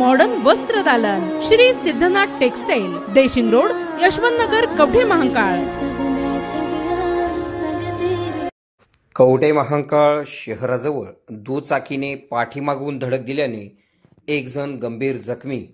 modern Vastra Dalan. Shri Siddhanath textile Deshing road Yashwant Nagar Kavathe Mahankal. Kavathe Mahankal शहराजवळ दुचाकीने पाठीमागून धडक दिल्याने एक जण गंभीर जखमी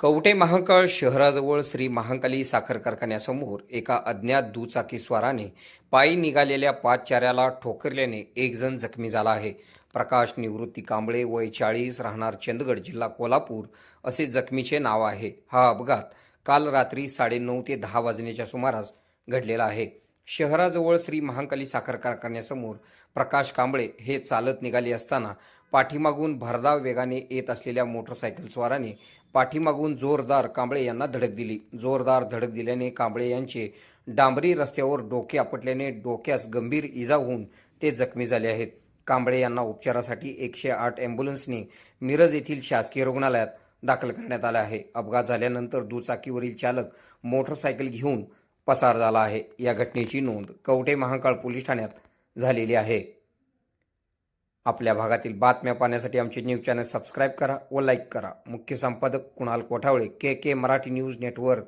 कवटे महांकाळ शहराजवळ श्री महांकाली साखर कारखान्यासमोर एका अज्ञात दुचाकीस्वाराने पायी निघालेल्या पाच चाऱ्याला ठोकरल्याने एक जण जखमी झाला आहे. प्रकाश निवृत्ती कांबळे वय चाळीस राहणार चंदगड जिल्हा कोल्हापूर असे जखमीचे नाव आहे. हा अपघात काल रात्री साडेनऊ ते दहा वाजण्याच्या सुमारास घडलेला आहे. शहराजवळ श्री महांकाली साखर कारखान्यासमोर प्रकाश कांबळे हे चालत निघाले असताना पाठीमागून भरधाव वेगाने येत असलेल्या मोटरसायकलस्वाराने पाठीमागून जोरदार कांबळे यांना धडक दिली. जोरदार धडक दिल्याने कांबळे यांचे डांबरी रस्त्यावर डोके आपटल्याने डोक्यास गंभीर इजा होऊन ते जखमी झाले आहेत. कांबळे यांना उपचारासाठी एकशे आठ ॲम्ब्युलन्सने मिरज येथील शासकीय रुग्णालयात दाखल करण्यात आलं आहे. अपघात झाल्यानंतर दुचाकीवरील चालक मोटरसायकल घेऊन पसार झाला आहे. या घटनेची नोंद कवठे महांकाळ पोलीस ठाण्यात झालेली आहे. आपल्या भागातील बातम्या पाहण्यासाठी आमचे न्यूज चॅनल सबस्क्राईब करा व लाईक करा. मुख्य संपादक Kunal Kothawale K K Marathi news network.